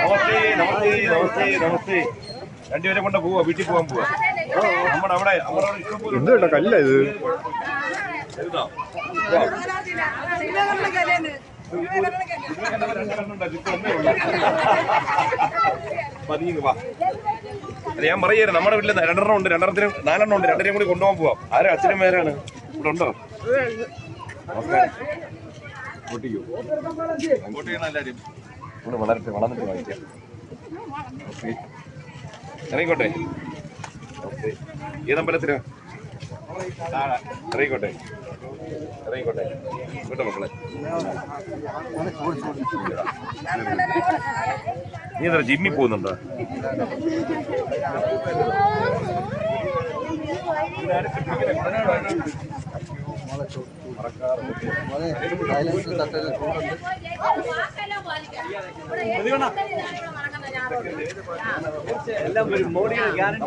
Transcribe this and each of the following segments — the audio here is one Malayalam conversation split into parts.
നമസ്തേ നമസ്തേ നമസ്തേ നമസ്തേ. രണ്ടുപേരെ കൊണ്ട് പോവാ വീട്ടിൽ പോകാൻ പോവാ. നമ്മുടെ അവിടെ നമ്മുടെ അവിടെ ഇഷ്ടം പോലെ എന്ത് കേട്ടോ കല്ല ഇത്? വാ. അത് ഞാൻ പറയുന്നത് നമ്മുടെ വീട്ടിൽ രണ്ടെണ്ണം ഉണ്ട് രണ്ടെണ്ണത്തിനും നാലെണ്ണം ഉണ്ട് രണ്ടെണ്ണം കൂടി കൊണ്ടുപോകാൻ പോവാം. ആരും? അച്ഛനും പേരാണ് ഇവിടെ ഉണ്ടോ? ഇവിടെ വളരട്ടെ വളർന്നിട്ട് വായിക്കാം. ഇറങ്ങിക്കോട്ടെ. ഓക്കേ. ഏത് അമ്പലത്തിനാ ഇറങ്ങിക്കോട്ടെ. ഇറങ്ങിക്കോട്ടെ. കേട്ടോ മക്കളെ. നീ എന്താ ജിമ്മി പോകുന്നുണ്ടോ?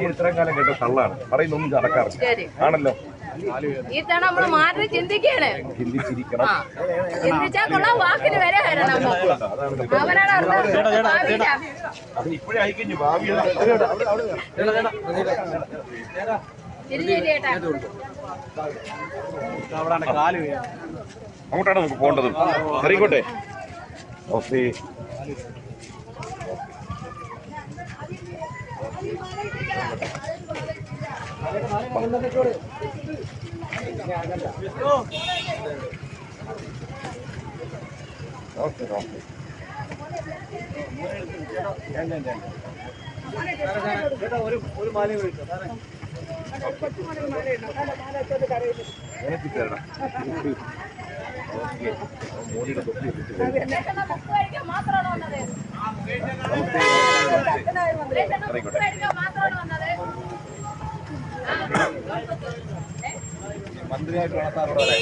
ഇത്രയും കാലം കേട്ട തള്ളാണ് പറയുന്നൊന്നും നടക്കാറില്ല ആണല്ലോ ഈ തവണ നമ്മൾ മാറി ചിന്തിക്കാണ് ചിന്തിച്ചാ കൊള്ളാം വാക്കിന് വരെ വരണം അവനാണ് ഇപ്പോഴേ അങ്ങോട്ടാണ് നമുക്ക് പോകേണ്ടത്. അറിയിക്കോട്ടെ ഓഫി. Okay okay. ഒരു ഒരു ഓക്കെ മോദിയുടെ മന്ത്രിയായിട്ട് വളർത്താറുള്ളവരെ.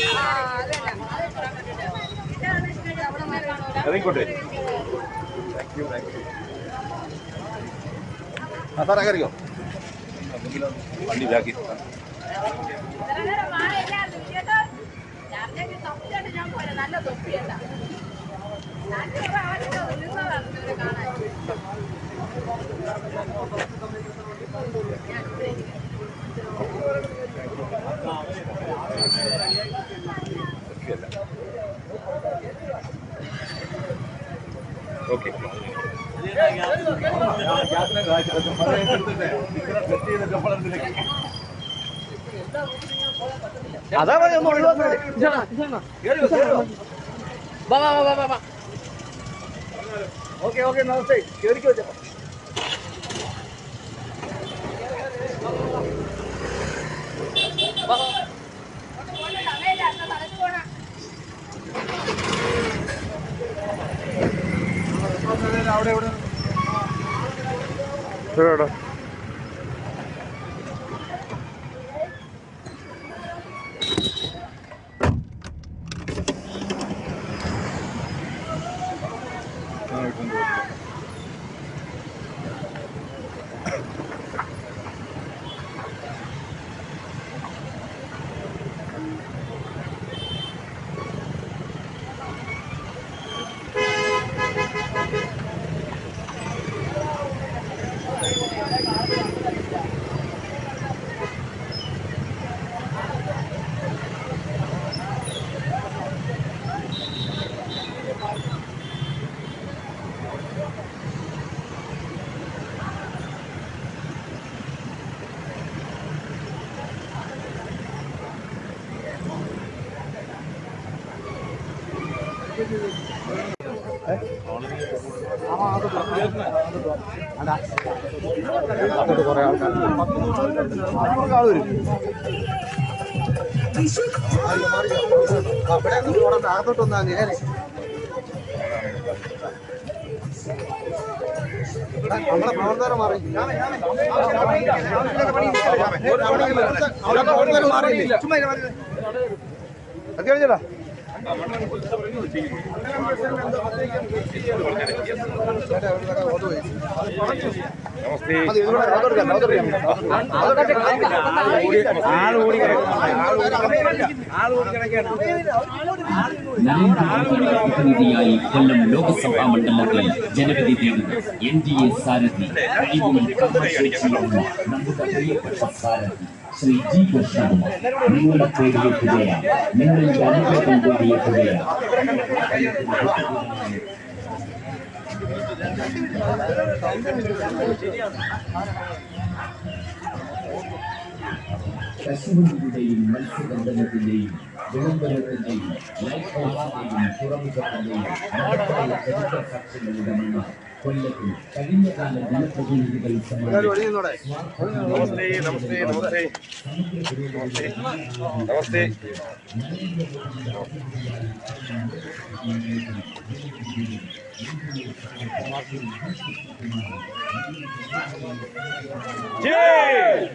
ഇറങ്ങിക്കോട്ടെ താങ്ക് യു താങ്ക് യു ആ സാറേ കയറിയോ വണ്ടി ഇതാക്കി ഇത്ര നേരം അതാ മതി ഒന്ന് ഒഴിവാക്കണേ വാ വാ വാ വാ വാ. ഓക്കെ ഓക്കെ നമസ്തേ. കേറിക്കോ ചേട്ടാ അവിടെ. എവിടെ അങ്ങോട്ട് കുറെ ആൾക്കാർ ആൾ വരും അകത്തോട്ട് വന്നാ നേരെ നമ്മളെ പ്രവർത്തകരെ മാറി അവിടെ പ്രവർത്തകരെ മാറിയില്ലേ അത് കഴിഞ്ഞടാ പ്രതിനിധിയായി കൊല്ലം ലോക്സഭാ മണ്ഡലത്തിൽ ജനവിധി തേടുന്ന എൻ ഡി എ സാരഥി സാരഥി ശ്രീ ജി കൃഷ്ണകുമാർ. നിങ്ങളുടെ തേടിയെത്തുകയാണ് നിങ്ങളുടെ അനുഗ്രഹം തേടിയെത്തുകയാണ് കശുവണ്ടിയുടെയും മത്സ്യബന്ധനത്തിന്റെയും വിളംബരത്തിന്റെയും ലൈഫ് ഹൗസിന്റെയും തുറമുഖത്തിന്റെയും മഹത്തായ ചരിത്ര സാക്ഷ്യങ്ങളുടെ മണ്ണ കൊല്ലത്തിൽ കഴിഞ്ഞ കാല ജനപ്രതിനിധികൾ എല്ലാവരും ഒഴിയുന്നോടെ. നമസ്തേ നമസ്തേ നമസ്തേ जय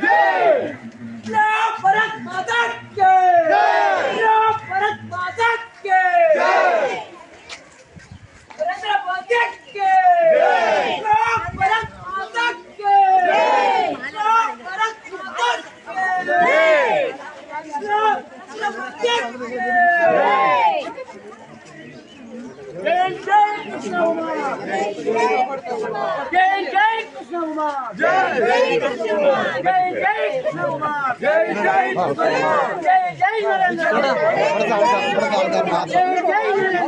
जय जय भारत माता के जय भारत माता के జై జై నరేంద్ర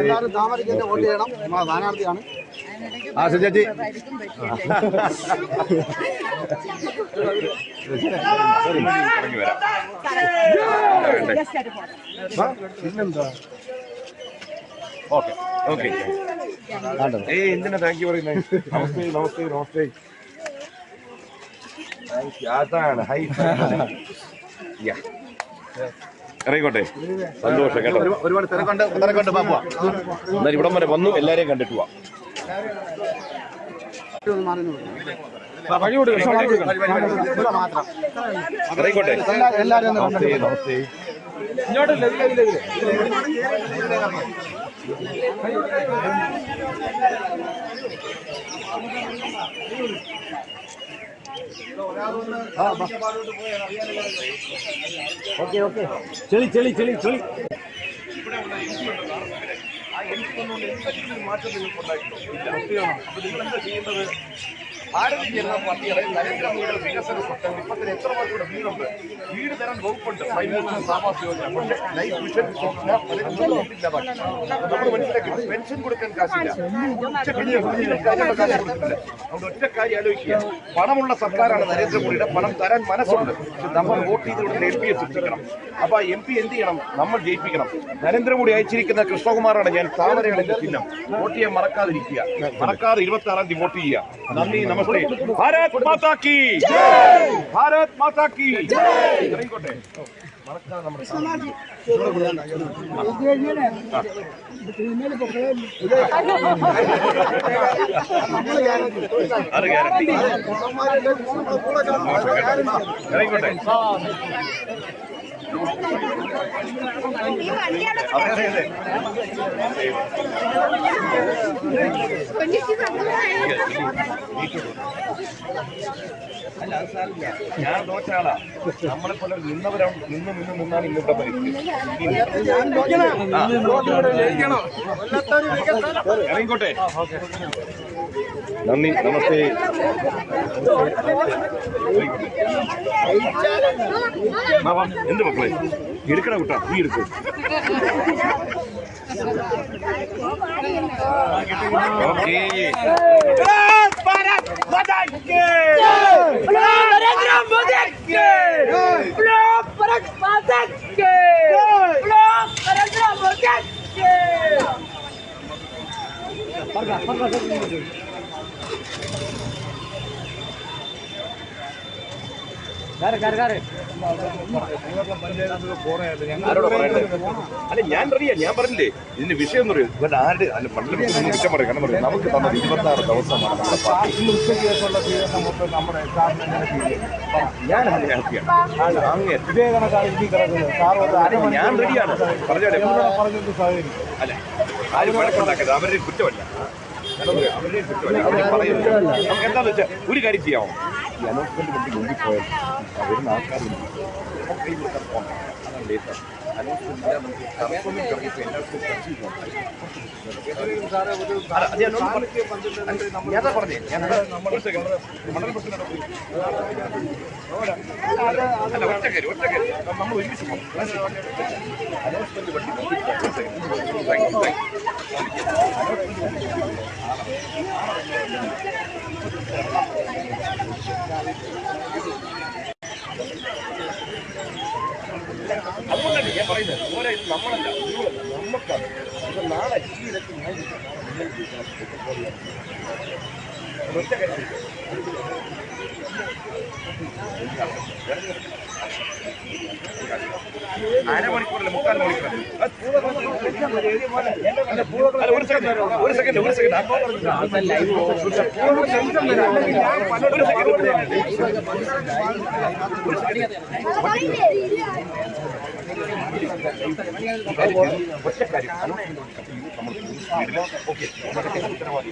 എല്ലാവരും താമരയ്ക്ക് തന്നെ വോട്ട് ചെയ്യണം. നമ്മളെ സ്ഥാനാർത്ഥിയാണ്. ആ ചേച്ചി. പിന്നെന്താ? Okay okay. ഏയ് എന്തിനാ താങ്ക് യു പറയുന്നത് നമസ്തേ നമസ്തേ നമസ്തേ. അതാണ് ഹൈ യാ ഇറങ്ങിക്കോട്ടെ. സന്തോഷം കേട്ടോ. ഒരു- ഒരുപാട് തിരക്കുണ്ട്. തിരക്കുണ്ട്. പാപ്പ എന്നാൽ ഇവിടം വരെ വന്നു എല്ലാരെയും കണ്ടിട്ട് പോവാം ഇറങ്ങിക്കോട്ടെ. എല്ലാ- എല്ലാവരും ഒന്ന് നമസ്തേ കണ്ടിട്ട് ഓക്കെ ചെളി ചെളി ചെളി ചെളി മാറ്റം നിങ്ങൾക്ക് ഉണ്ടായിട്ടുണ്ടോ? ഇല്ല. അപ്പൊ നിങ്ങൾ എന്താ ചെയ്യുന്നത് ഭാരതീയ ജനതാ പാർട്ടിയുടെ നരേന്ദ്രമോദിയുടെ വികസന സ്വപ്നം ഇപ്പത്തിന് എത്ര പേർക്കൂടെ വീടുണ്ട്? വീട് തരാൻ വകുപ്പുണ്ട്. പ്രൈവറ്റ് താമസ യോജന. പക്ഷേ ലൈഫ് മിഷൻ വീടില്ലാതാക്കി നമ്മൾ മനസ്സിലാക്കി പെൻഷൻ കൊടുക്കാൻ കാശില്ല. അതുകൊണ്ട് ഒറ്റ കാര്യം ആലോചിക്കുക. പണമുള്ള സർക്കാരാണ് നരേന്ദ്രമോദിയുടെ പണം തരാൻ മനസ്സുണ്ട്. നമ്മൾ വോട്ട് ചെയ്തുകൊണ്ട് എം പിയെ സൃഷ്ടിക്കണം. അപ്പൊ ആ എം പി എന്ത് ചെയ്യണം? നമ്മൾ ജയിപ്പിക്കണം. നരേന്ദ്രമോദി അയച്ചിരിക്കുന്ന കൃഷ്ണകുമാറാണ് ഞാൻ താമരയാണ് എന്റെ ചിഹ്നം. വോട്ട് ചെയ്യാൻ മറക്കാതിരിക്കുക. മറക്കാതെ ഇരുപത്തി ആറാം തീയതി വോട്ട് ചെയ്യുക. നന്ദി नमस्ते भारत माता की। जय! भारत माता की। जय! जी നമ്മുടെ അത് അതെ ഞാൻ തോറ്റ ആളാ നമ്മളെ പോലെ നിന്നവരാണ്. നിന്ന് നിന്ന് നിന്നാണ് ഇന്നത്തെ പരിസ്ഥിതി ഇറങ്ങിക്കോട്ടെ. നന്ദി. നമസ്തേ. എന്ത് മക്കളെ? എടുക്കണ കുട്ടാ. നീ എടുക്കും. ഓക്കേ. भारत माता के नरेंद्र मोदी के भारत माता के नरेंद्र मोदी के അല്ല ഞാൻ പറയാ ഞാൻ പറഞ്ഞില്ലേ? ഇതിന്റെ വിഷയം എന്ന് പറയും ഇവരുടെ ആരുടെ? അല്ല മണ്ഡലം കുറ്റം പറയും കാരണം പറയും. നമുക്ക് തന്നത് ഇരുപത്തി ആറ് ദിവസമാണ്? ഞാൻ അങ്ങനെ ഹാപ്പിയാണ്. ഞാൻ റെഡിയാണ് പറഞ്ഞിട്ട് അല്ല ആരും വഴക്കുണ്ടാക്കരുത്. അവരുടെ കുറ്റമല്ല. നമുക്ക് എന്താന്ന് വെച്ചാൽ ഒരു കാര്യം ചെയ്യാമോ അനൗൺസ്മെന്റ് നമ്മൾ ഒരുമിച്ച് പോകും അനൗൺസ്മെന്റ് വണ്ടി thank ഞാൻ പറയുന്നത് ഓരോ ഇത് നമ്മളല്ല നിങ്ങളല്ല നമുക്കാണ് ഇത് നാളെ ഈ ഇടയ്ക്ക് ഞാൻ നിങ്ങൾ ഒറ്റ കാര്യം ഒരു സെക്കൻഡ് ഒരു സെക്കൻഡ് ഒരു സെക്കൻഡ് ഒരു സെക്കൻഡ് ഒറ്റ കാര്യം നമ്മൾ ഓക്കെ ഉത്തരവാദി